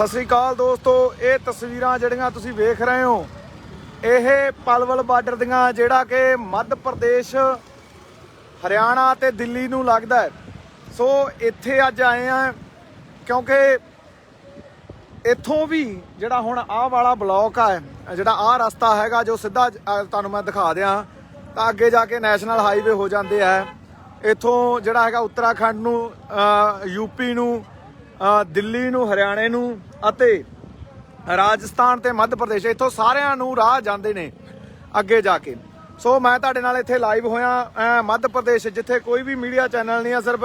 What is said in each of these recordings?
ਸਤਿ ਸ੍ਰੀ ਅਕਾਲ ਦੋਸਤੋ ਇਹ ਤਸਵੀਰਾਂ ਜਿਹੜੀਆਂ ਤੁਸੀਂ ਵੇਖ ਰਹੇ ਹੋ ਇਹ ਪਲਵਲ ਬਾਰਡਰ ਦੀਆਂ ਜਿਹੜਾ ਕਿ ਮੱਧ ਪ੍ਰਦੇਸ਼ ਹਰਿਆਣਾ ਤੇ ਦਿੱਲੀ ਨੂੰ ਲੱਗਦਾ ਹੈ। ਸੋ ਇੱਥੇ ਅੱਜ ਆਏ ਆ ਕਿਉਂਕਿ ਇੱਥੋਂ ਵੀ ਜਿਹੜਾ ਹੁਣ ਆਹ ਵਾਲਾ ਬਲਾਕ ਆ ਜਿਹੜਾ ਆਹ ਰਸਤਾ ਹੈਗਾ ਜੋ ਸਿੱਧਾ ਤੁਹਾਨੂੰ ਮੈਂ ਦਿਖਾ ਦਿਆਂ ਤਾਂ ਅੱਗੇ ਜਾ ਕੇ ਨੈਸ਼ਨਲ ਹਾਈਵੇ ਹੋ ਜਾਂਦੇ ਆ। ਇੱਥੋਂ ਜਿਹੜਾ ਹੈਗਾ ਉੱਤਰਾਖੰਡ ਨੂੰ ਅ, ਯੂਪੀ ਨੂੰ ਦਿੱਲੀ ਨੂੰ, ਹਰਿਆਣੇ ਨੂੰ ਅਤੇ ਰਾਜਸਥਾਨ ਤੇ ਮੱਧ ਪ੍ਰਦੇਸ਼, ਇੱਥੋਂ ਸਾਰਿਆਂ ਨੂੰ ਰਾਹ ਜਾਂਦੇ ਨੇ ਅੱਗੇ ਜਾ ਕੇ। ਸੋ ਮੈਂ ਤੁਹਾਡੇ ਨਾਲ ਇੱਥੇ ਲਾਈਵ ਹੋਇਆ ਮੱਧ ਪ੍ਰਦੇਸ਼, ਜਿੱਥੇ ਕੋਈ ਵੀ ਮੀਡੀਆ ਚੈਨਲ ਨਹੀਂ ਆ, ਸਿਰਫ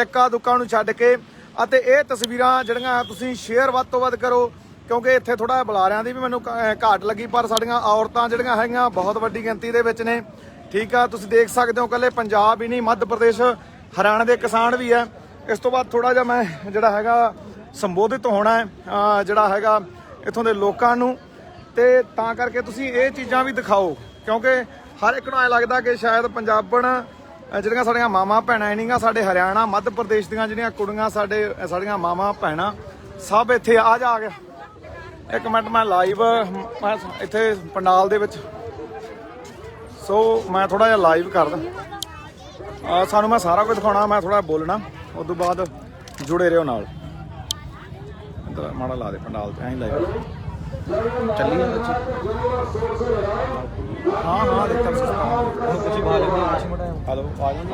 ਇੱਕਾ ਦੁੱਕਾ ਨੂੰ ਛੱਡ ਕੇ। ਅਤੇ ਇਹ ਤਸਵੀਰਾਂ ਜਿਹੜੀਆਂ ਤੁਸੀਂ ਸ਼ੇਅਰ ਵੱਧ ਤੋਂ ਵੱਧ ਕਰੋ, ਕਿਉਂਕਿ ਇੱਥੇ ਥੋੜਾ ਬੁਲਾਰਿਆਂ ਦੀ ਵੀ ਮੈਨੂੰ ਕ- ਘਾਟ ਲੱਗੀ, ਪਰ ਸਾਡੀਆਂ ਔਰਤਾਂ ਜਿਹੜੀਆਂ ਹੈਗੀਆਂ, ਬਹੁਤ ਵੱਡੀ ਗਿਣਤੀ ਦੇ ਵਿੱਚ ਨੇ। ਠੀਕ ਆ, ਤੁਸੀਂ ਦੇਖ ਸਕਦੇ ਹੋ ਕੱਲੇ ਪੰਜਾਬ ਹੀ ਨਹੀਂ, ਮੱਧ ਪ੍ਰਦੇਸ਼, ਹਰਿਆਣਾ ਦੇ ਕਿਸਾਨ ਵੀ ਹੈ। ਇਸ ਤੋਂ ਬਾਅਦ ਥੋੜਾ ਜਿਹਾ ਮੈਂ ਜਿਹੜਾ ਹੈਗਾ ਸੰਬੋਧਿਤ ਹੋਣਾ ਹੈ ਜਿਹੜਾ ਹੈਗਾ ਇੱਥੋਂ ਦੇ ਲੋਕਾਂ ਨੂੰ। ਤੇ ਤਾਂ ਕਰਕੇ ਤੁਸੀਂ ਇਹ ਚੀਜ਼ਾਂ ਵੀ ਦਿਖਾਓ, ਕਿਉਂਕਿ ਹਰ ਇੱਕ ਨੂੰ ਐ ਲੱਗਦਾ ਕਿ ਸ਼ਾਇਦ ਪੰਜਾਬਣ ਜਿਹੜੀਆਂ ਸਾਡੀਆਂ ਮਾਵਾਂ ਭੈਣਾਂ ਹੀ ਨਹੀਂਗਾ ਸਾਡੇ ਹਰਿਆਣਾ, ਮੱਧ ਪ੍ਰਦੇਸ਼ ਦੀਆਂ ਜਿਹੜੀਆਂ ਕੁੜੀਆਂ ਸਾਡੇ ਸਾਡੀਆਂ ਮਾਵਾਂ ਭੈਣਾਂ, ਸਭ ਇੱਥੇ ਆ ਜਾ ਆ ਗਿਆ ਇੱਕ ਮਿੰਟ ਮੈਂ ਲਾਈਵ, ਮੈਂ ਇੱਥੇ ਪੰਡਾਲ ਦੇ ਵਿੱਚ। ਸੋ ਮੈਂ ਥੋੜਾ ਜਿਹਾ ਲਾਈਵ ਕਰਦਾ। ਸਾਨੂੰ ਮੈਂ ਸਾਰਾ ਕੁਝ ਦਿਖਾਉਣਾ, ਮੈਂ ਥੋੜਾ ਬੋਲਣਾ। ਉਸ ਤੋਂ ਬਾਅਦ ਜੁੜੇ ਰਹੋ ਨਾਲ ਇੱਧਰ ਮਾੜਾ ਲਾ ਦੇ ਪੰਡਾਲ ਤੇ ਐਂ ਲਾਈਵ ਚੱਲੀ ਜਾਂਦਾ ਜੀ ਹਾਂ ਹਾਂ ਦੇਖਤਾ ਸਿਸਟਮ कुछ भाग लेंगे कुछ मोटा ਹਲੋ ਆ ਜਾਂਦੇ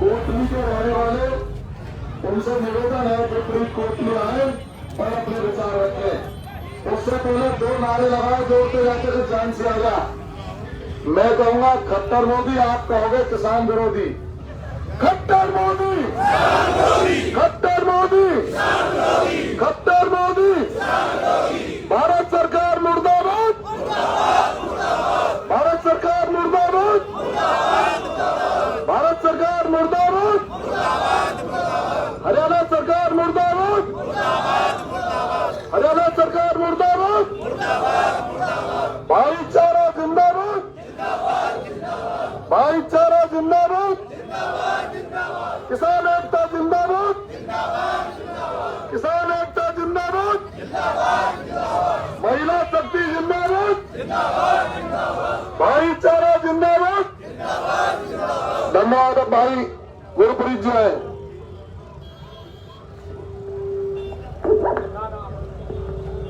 कोटली के रहने वाले उनसे निवेदन है कि प्री कोटली आए और अपने विचार रखें उससे पहले दो नारे लगाए जोड़ते जाते थे जान से आजा मैं कहूँगा खट्टर मोदी आप कहोगे किसान विरोधी खट्टर मोदी खट्टर मोदी खट्टर मोदी भारत सरकार मुर्दाबाद भारत सरकार मुर्दाबाद भारत सरकार मुर्दाबाद हरियाणा सरकार मुर्दाबाद हरियाणा सरकार मुर्दाबाद भाईचारा जिंदाबाद भाईचारा जिंदाबाद किसान एकता जिंदाबाद किसान एकता जिंदाबाद महिला शक्ति जिंदाबाद भाईचारा जिंदाबाद धन्यवाद भाई, गुरप्रीत जी है।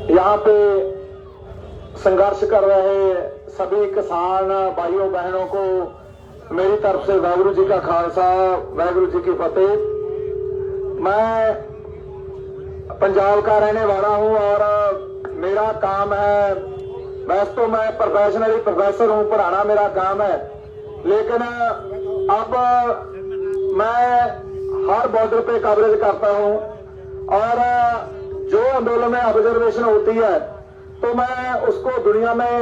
यहाँ पे संघर्ष कर रहे सभी किसान भाइयों बहनों को मेरी तरफ़ से वाहगुरु जी का खालसा वाहगुरु जी की फतेह। मैं पंजाब का रहने वाला हूँ और मेरा काम है, वैसे तो मैं प्रोफेशनली प्रोफेसर हूँ, पढ़ाना मेरा काम है, लेकिन अब, मैं हर बॉर्डर पे कवरेज करता हूँ और, जो आंदोलन में ऑब्जर्वेशन होती है तो मैं उसको दुनिया में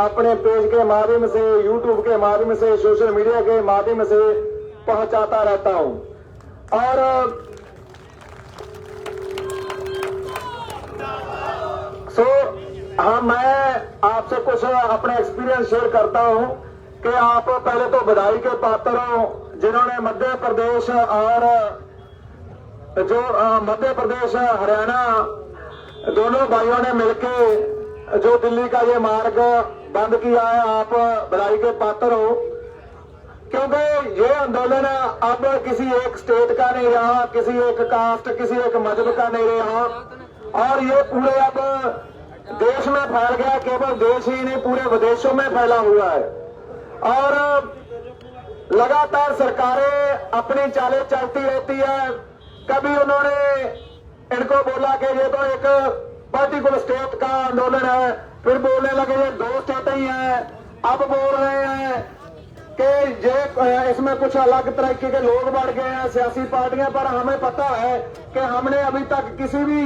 अपने पेज के माध्यम से यूट्यूब के माध्यम से सोशल मीडिया के माध्यम से पहुंचाता रहता हूँ। और सो हाँ मैं आपसे कुछ अपने एक्सपीरियंस शेयर करता हूँ। कि आप पहले तो बधाई के पात्र हो जिन्होंने मध्य प्रदेश और जो अ, मध्य प्रदेश हरियाणा दोनों भाइयों ने मिलके जो दिल्ली का ये मार्ग बंद किया है आप बधाई के पात्र हो क्योंकि ये आंदोलन अब किसी एक स्टेट का नहीं रहा किसी एक कास्ट किसी एक मज़हब का नहीं रहा और ये पूरे अब देश में फैल गया केवल देश ही नहीं पूरे विदेशों में फैला हुआ है और लगातार सरकारें अपनी चालें चलती रहती है। कभी उन्होंने इनको बोला कि ये तो एक पर्टिकुलर स्टेट का आंदोलन है, फिर बोलने लगे, ये दो स्टेट ही है। अब बोल रहे हैं कि ये, इसमें कुछ अलग तरीके के लोग बढ़ गए हैं, सियासी पार्टियाँ, पर हमें पता है कि हमने अभी तक किसी भी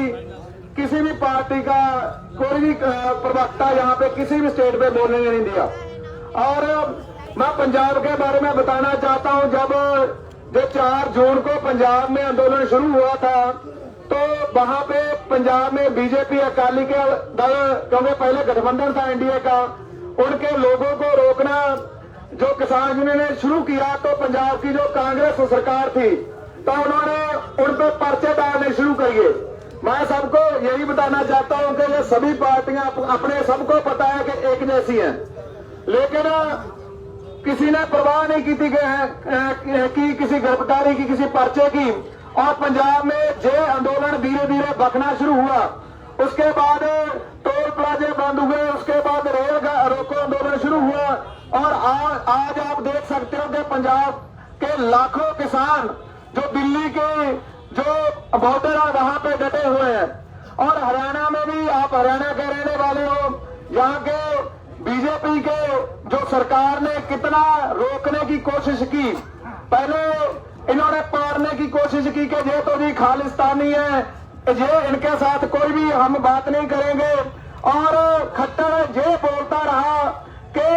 किसी भी पार्टी का कोई भी प्रवक्ता यहाँ पे किसी भी स्टेट पे बोलने नहीं दिया। और मैं पंजाब के बारे में बताना चाहता हूँ, जब जो चार जून को पंजाब में आंदोलन शुरू हुआ था तो वहाँ पे पंजाब में बीजेपी अकाली के दल, क्योंकि पहले गठबंधन था एनडीए का, उनके लोगों को रोकना जो किसान यूनियन ने शुरू किया तो पंजाब की जो कांग्रेस सरकार थी तो उन्होंने उन पर पर्चे डालने शुरू करिए मैं सबको यही बताना चाहता हूँ कि ये सभी पार्टियाँ अपने सबको पता है कि एक जैसी हैं। लेकिन किसी ने परवाह नहीं की थी कि, किसी गिरफ्तारी की किसी पर्चे की। और पंजाब में जे आंदोलन धीरे धीरे बखना शुरू हुआ। उसके बाद टोल प्लाजे बंद हुए। उसके बाद रेल रोको आंदोलन शुरू हुआ। और आ, आज आप देख सकते हो कि पंजाब के लाखों किसान जो दिल्ली के जो बॉर्डर है वहाँ पे डटे हुए हैं। और हरियाणा में भी आप हरियाणा के रहने वाले हो यहाँ के बीजेपी के जो सरकार ने कितना रोकने की कोशिश की पहले इन्होंने पारने की कोशिश की कि ये तो जी खालिस्तानी है ये इनके साथ कोई भी हम बात नहीं करेंगे और खट्टर ये बोलता रहा कि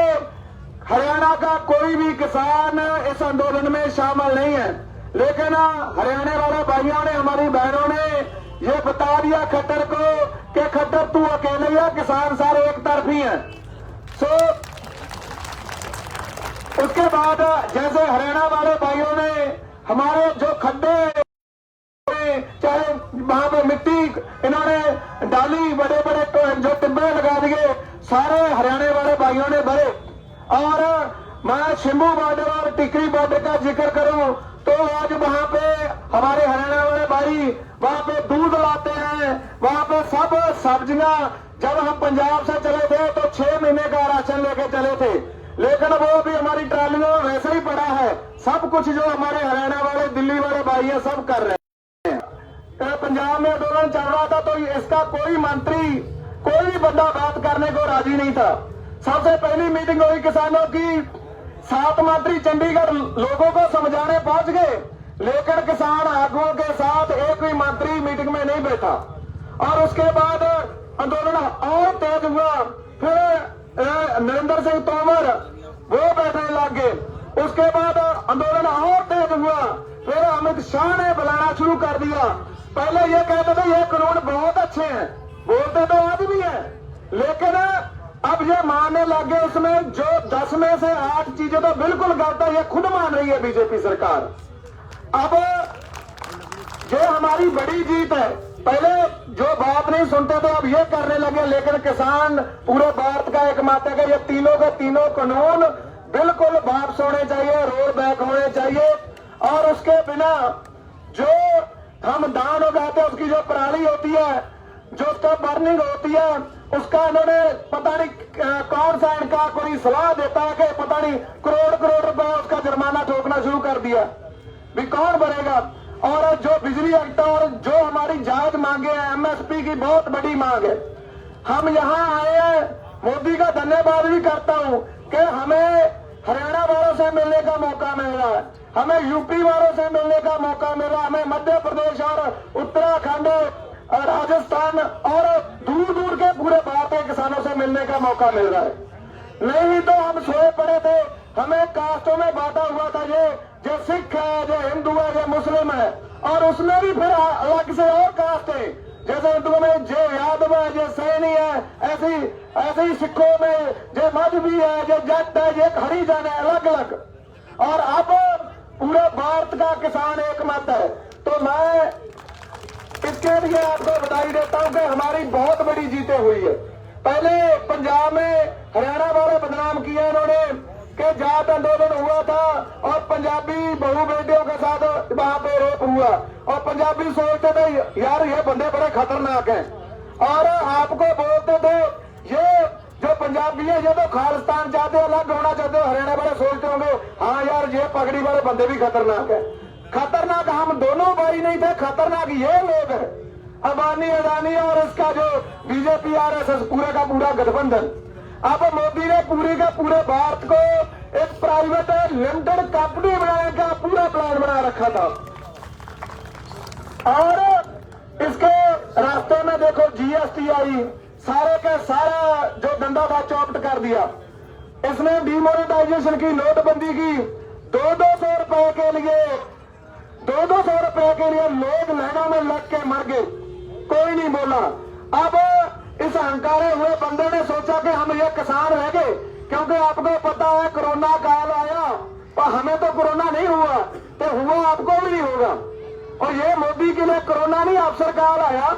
हरियाणा का कोई भी किसान इस आंदोलन में शामिल नहीं है लेकिन हरियाणा वाले भाइयों ने हमारी बहनों ने ये बता दिया खट्टर को कि खट्टर तू अकेले ही है किसान सारे एक तरफी हैं सो उसके बाद जैसे हरियाणा वाले भाइयों ने हमारे जो खड्डे चाहे वहाँ पे मिट्टी इन्होंने डाली बड़े बड़े ट- जो टिब्बे लगा दिए सारे हरियाणा वाले भाइयों ने भरे और मैं शिम्बू बॉर्डर और टिकरी बॉर्डर का ज़िक्र करूँ तो आज वहाँ पे हमारे हरियाणा वाले भाई वहाँ पे दूध लाते हैं वहाँ पे सब सब्ज़ियाँ राशन चले थे। लेकिन वो भी हमारी ट्रालियों में वैसे ही पड़ा है। सब कुछ जो हमारे हरियाणा वाले, दिल्ली वाले भाई है, सब कर रहे हैं। पंजाब में आंदोलन चल रहा था तो इसका कोई मंत्री, कोई भी बंदा बात करने को राज़ी नहीं था। सबसे पहली मीटिंग हुई किसानों की। सात मंत्री चंडीगढ़ लोगों को समझाने पहुँच गए। लेकिन किसान आगुओं के साथ एक भी मंत्री मीटिंग में नहीं बैठा। और उसके बाद आंदोलन और तेज हुआ। फिर नरेंद्र सिंह तोमर, वो बैठने लग गए। उसके बाद आंदोलन और तेज हुआ। फिर अमित शाह ने बुलाना शुरू कर दिया। पहले ये कहते थे, ये कानून बहुत अच्छे हैं। बोलते तो आज भी है। लेकिन अब ये मानने लग गए उसमें, जो दस में से आठ चीज़ें तो बिल्कुल गलत है। ये खुद मान रही है बीजेपी सरकार। अब ये हमारी बड़ी जीत है पहले जो बात नहीं सुनते थे, अब ये करने लगे, लेकिन किसान पूरे भारत का एक मत है ये तीनों के तीनों कानून बिल्कुल वापस होने चाहिए रोड बैक होने चाहिए। और उसके बिना जो हम धान उगाते हैं, उसकी जो पराली होती है, जो उसका बर्निंग होती है, उसका इन्होंने पता नहीं कौन सा इनका कोई सलाह देता है कि पता नहीं करोड़ करोड़ रुपया उसका जुर्माना ठोकना शुरू कर दिया। भी कौन भरेगा? और जो बिजली एक्ट और जो हमारी जायज़ मांगे हैं एमएसपी की बहुत बड़ी मांग है। हम यहाँ आए हैं, मोदी का धन्यवाद भी करता हूँ कि हमें हरियाणा वालों से मिलने का मौका मिल रहा है। हमें यूपी वालों से मिलने का मौका मिल रहा है। हमें मध्य प्रदेश और उत्तराखंड राजस्थान और दूर दूर के पूरे भारत के किसानों से मिलने का मौका मिल रहा है। नहीं तो हम सोए पड़े थे। हमें कास्टों में बांटा हुआ था ये। जो सिख है जो हिंदू है जो मुस्लिम है और उसमें भी फिर अलग से और कास्ट है जैसे हिंदुओं में जो यादव है जो सैनी है ऐसी ऐसे ही सिखों में जो मजहबी है जो जट है जो हरिजन है अलग अलग और अब पूरे भारत का किसान एक मत है तो मैं इसके लिए आपको बधाई देता हूँ कि हमारी बहुत बड़ी जीतें हुई है पहले पंजाब में हरियाणा वाले बदनाम किया इन्होंने कि जाट आंदोलन हुआ था और पंजाबी बहु बेटियों के साथ वहाँ पे रेप हुआ और पंजाबी सोचते थे यार ये बंदे बड़े खतरनाक हैं और आपको बोलते थे ये जो पंजाबी है ये तो खालिस्तान चाहते हो अलग होना चाहते हो हरियाणा वाले सोचते होंगे हाँ यार ये पगड़ी वाले बंदे भी खतरनाक है खतरनाक हम दोनों भाई नहीं थे खतरनाक ये लोग हैं अबानी अडानी और इसका जो बीजेपी आर एस एस पूरा का पूरा गठबंधन अब मोदी ने पूरे का पूरे भारत को एक प्राइवेट लिमिटेड कंपनी बनाने का पूरा प्लान बना रखा था। और इसके रास्ते में देखो जीएसटी आई सारे का सारा जो धंधा था चौपट कर दिया। इसने डिमोनेटाइजेशन की, नोटबंदी की। दो दो सौ रुपए के लिए दो दो सौ रुपए के लिए लोग लाइनों में लग के मर गए। कोई नहीं बोला। अब इस अहंकारे हुए बंदे ने सोचा कि हम ये किसान रह गए, क्योंकि आपको पता है कोरोना काल आया पर हमें तो कोरोना नहीं हुआ तो हुआ आपको भी नहीं होगा। और ये मोदी के लिए कोरोना नहीं अवसर काल आया,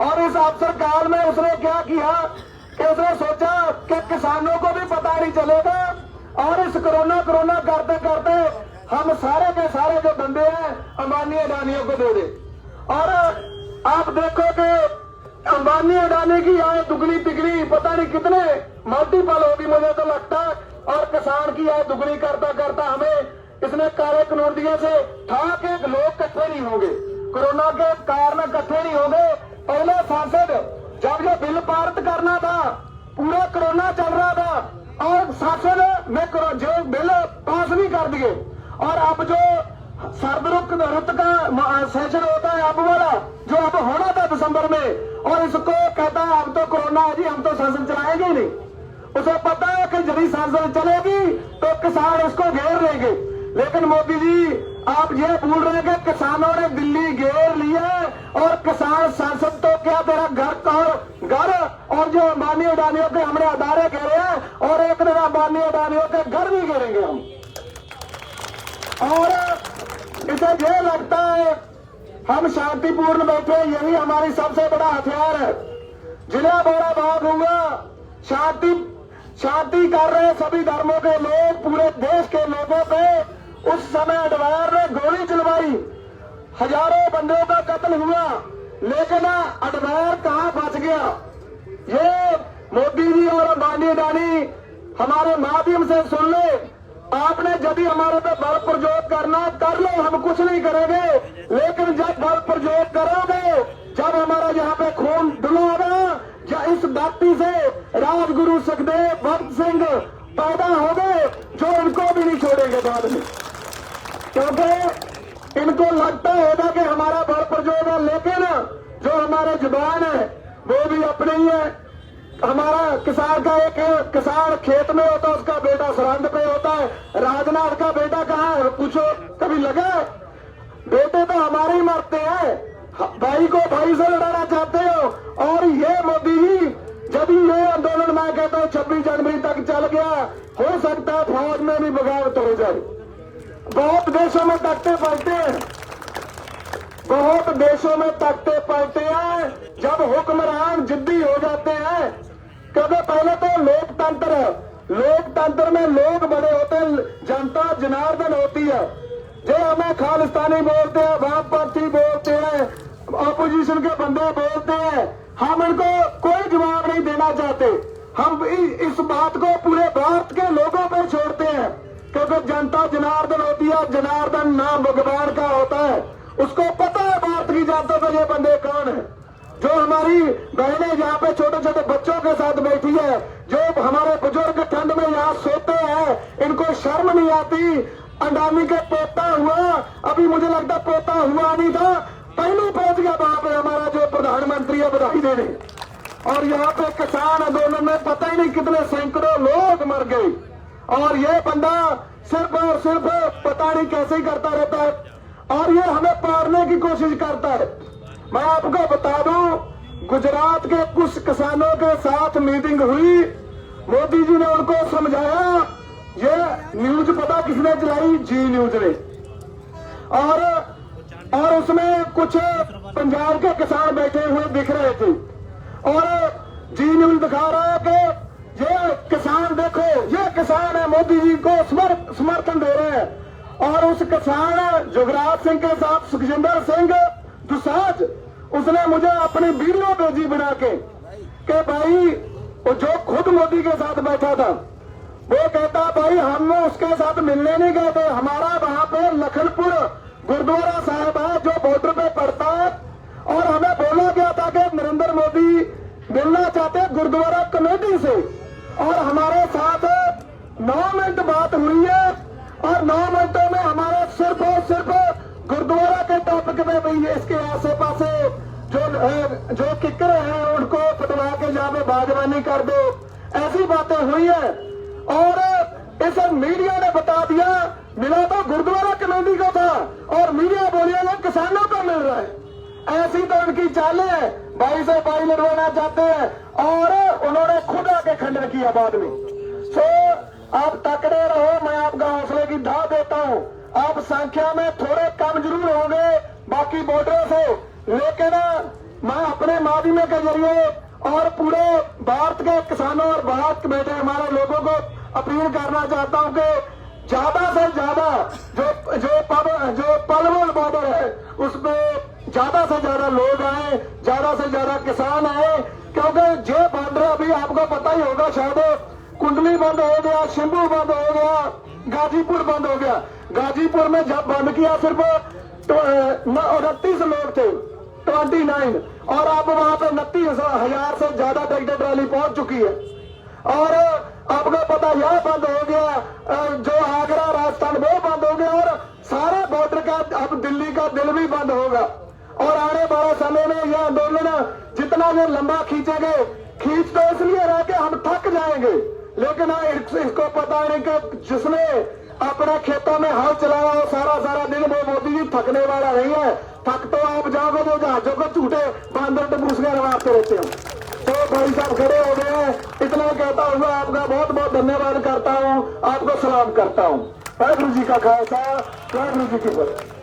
और इस अवसर काल में उसने क्या किया कि उसने सोचा कि किसानों को भी पता नहीं चलेगा, और इस कोरोना कोरोना करते करते हम सारे के सारे जो बंदे हैं अंबानी अडानियों को दे दे। और आप देखो कि अंबानी अडानी की आय दुगनी तिगनी पता नहीं कितने मल्टीपल होगी मुझे तो लगता है और किसान की आय दुगनी करता करता हमें इसने काले कानून दिए से था कि लोग इकट्ठे नहीं होंगे कोरोना के कारण इकट्ठे नहीं होंगे पहले सांसद जब ये बिल पारित करना था पूरा कोरोना चल रहा था और सांसद में करो- जो बिल पास भी कर दिए और अब जो सर्द रुक रुत का सेशन होता है अब वाला, जो अब होना था दिसंबर में, और इसको कहता है, अब तो कोरोना है जी, हम तो संसद चलाएँगे नहीं। उसे पता है कि यदि संसद चलेगी तो किसान उसको घेर लेंगे। लेकिन मोदी जी, आप ये भूल रहे हैं कि किसानों ने दिल्ली घेर लिया है, और किसान संसद तो क्या तेरा घर, और घर, और जो अंबानी अडानियों के हमने अदारे घेरे हैं, और एक दिन अंबानी अडानियों के घर भी घेरेंगे हम। और इसे ये लगता है, हम शांतिपूर्ण बैठे, यही हमारी सबसे बड़ा हथियार है। जिला बड़ा भाग हुआ, शांति शांति कर रहे सभी धर्मों के लोग, पूरे देश के लोगों पे। उस समय अडवायर ने गोली चलवाई। हज़ारों बंदों का कत्ल हुआ, लेकिन अडवायर कहाँ बच गया? ये मोदी जी और अंबानी अडानी हमारे माध्यम से सुन ले। आपने यदि हमारे पे बल प्रयोग करना, कर लो, हम कुछ नहीं करेंगे। लेकिन जब बल प्रयोग करोगे, जब हमारा यहाँ पे खून डुलागा या इस व्यक्ति से राजगुरु सुखदेव भक्त सिंह पैदा हो गए जो इनको भी नहीं छोड़ेंगे बाद में। क्योंकि इनको लगता होगा कि हमारा बल प्रयोग है, लेकिन जो हमारे ज़ुबान है, वो भी अपने ही है। हमारा किसान का एक किसान खेत में होता है, उसका बेटा सरहद पे होता है। राजनाथ का बेटा कहाँ है? पूछो, कभी लगे? बेटे तो हमारे ही मरते हैं। भाई को भाई से लड़ाना चाहते हो? और ये मोदी जी, जब ये आंदोलन मैं कहता हूँ, छब्बीस जनवरी तक चल गया। हो सकता है फौज में भी बगावत हो जाए। बहुत देशों में तख्ते पलटे हैं। बहुत देशों में तख्ते पलटे हैं। जब हुक्मरान जिद्दी हो जाते हैं क्योंकि पहले तो लोकतंत्र है लोकतंत्र में लोग बड़े होते जनता जनार्दन होती है। जो हमें खालिस्तानी बोलते हैं वामपंथी बोलते हैं अपोजिशन के बंदे बोलते हैं, हम इनको कोई जवाब नहीं देना चाहते। हम इस बात को पूरे भारत के लोगों पे छोड़ते हैं, क्योंकि जनता जनार्दन होती है, जनार्दन नाम भगवान का होता है। उसको पता है भारत की जनता को ये बंदे कौन है। जो हमारी बहनें यहाँ पे छोटे छोटे बच्चों के साथ बैठी है, जो हमारे बुज़ुर्ग ठंड में यहाँ सोते हैं, इनको शर्म नहीं आती। अंडानी के पोता हुआ, अभी मुझे लगता पोता हुआ नहीं था। पहले पहुँच गया वहाँ पे हमारा जो प्रधानमंत्री है, बधाई देने। और यहाँ पे किसान आंदोलन में पता ही नहीं कितने सैकड़ों लोग मर गए। और ये बंदा सिर्फ़ और सिर्फ़ पता नहीं कैसे ही करता रहता है। और ये हमें पारने की कोशिश करता है। मैं आपको बता दूँ, गुजरात के कुछ किसानों के साथ मीटिंग हुई। मोदी जी ने उनको समझाया, ये न्यूज़ पता किसने चलाई? जी न्यूज़ ने। और और उसमें कुछ पंजाब के किसान बैठे हुए दिख रहे थे। और जी न्यूज़ दिखा रहा है कि ये किसान देखो, ये किसान है, मोदी जी को समर- समर्थन दे रहे हैं। और उस किसान, जुगराज सिंह के साथ सुखजिंदर सिंह दुसाज उसने मुझे अपनी वीडियो भेजी बना के, कि भाई, वो जो खुद मोदी के साथ बैठा था, वो कहता, भाई हम उसके साथ मिलने नहीं गए थे। हमारा वहाँ पे लखनपुर गुरुद्वारा साहब है, जो बॉर्डर पे पड़ता है। और हमें बोला गया था कि नरेंद्र मोदी मिलना चाहते गुरुद्वारा कमेटी से। और हमारे साथ नौ मिनट बात हुई है, और नौ मिनटों में हमारे सिर्फ़ और सिर्फ़ गुरुद्वारा के टॉपिक में भी इसके आसे पासे जो जो किक्कर हैं, उनको पटवा के जहाँ बागवानी कर दो। ऐसी बातें हुई है। और इस मीडिया ने बता दिया, मिला तो गुरुद्वारा कमेटी को था, और मीडिया बोलिए ये किसानों को मिल रहा है। ऐसी तो उनकी चालें हैं, भाई से भाई लड़वाना चाहते हैं, और उन्होंने खुद आके खंडन किया बाद में। सो आप तकड़े रहो, मैं आपका हौसले की धा देता हूँ। आप संख्या में बाकी बॉर्डरों से। लेकिन, मैं अपने माध्यम के ज़रिए और पूरे भारत के किसानों और भारत के बेटे हमारे लोगों को अपील करना चाहता हूँ कि ज़्यादा से ज़्यादा जो जो पब, जो पलवल बॉर्डर है, उसमें ज़्यादा से ज़्यादा लोग आए, ज़्यादा से ज़्यादा किसान आए। क्योंकि जो बॉर्डर अभी आपको पता ही होगा शायद, कुंडली बंद हो गया, शिंबू बंद हो गया, गाजीपुर बंद हो गया। गाजीपुर में जब बंद किया, सिर्फ़ उनतीस लोग थे, ट्वेंटी नाइन। और अब वहाँ पे उनतीस हज़ार से ज़्यादा ट्रैक्टर ट्राली पहुँच चुकी है। और आपको पता यह बंद हो गया जो आगरा राजस्थान, वो बंद हो गया, और सारे बॉर्डर का अब दिल्ली का दिल भी बंद होगा। और आने वाले समय में यह आंदोलन जितना भी लंबा खींचेंगे, खींच तो इसलिए रह के हम थक जाएँगे। लेकिन इस- इसको पता नहीं कि जिसने अपने खेतों में हल चलाया सारा सारा दिन वो थकने वाला नहीं है। थक तो आप जाओगे जो जहाजों को झूठे बांदर टपूसने रवाते रहते हो। तो भाई साहब, खड़े हो गए इतना कहता हुआ आपका बहुत बहुत धन्यवाद करता हूँ। आपको सलाम करता हूँ। वाहगुरु जी का खालसा, वाहगुरु जी की फतेह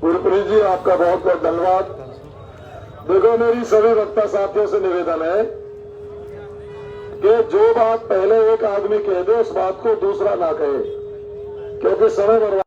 गुरप्रीत जी, आपका बहुत बहुत धन्यवाद। देखो, मेरी सभी वक्ता साथियों से निवेदन है कि जो बात पहले एक आदमी कह दे, उस बात को दूसरा ना कहे, क्योंकि समय बर्बाद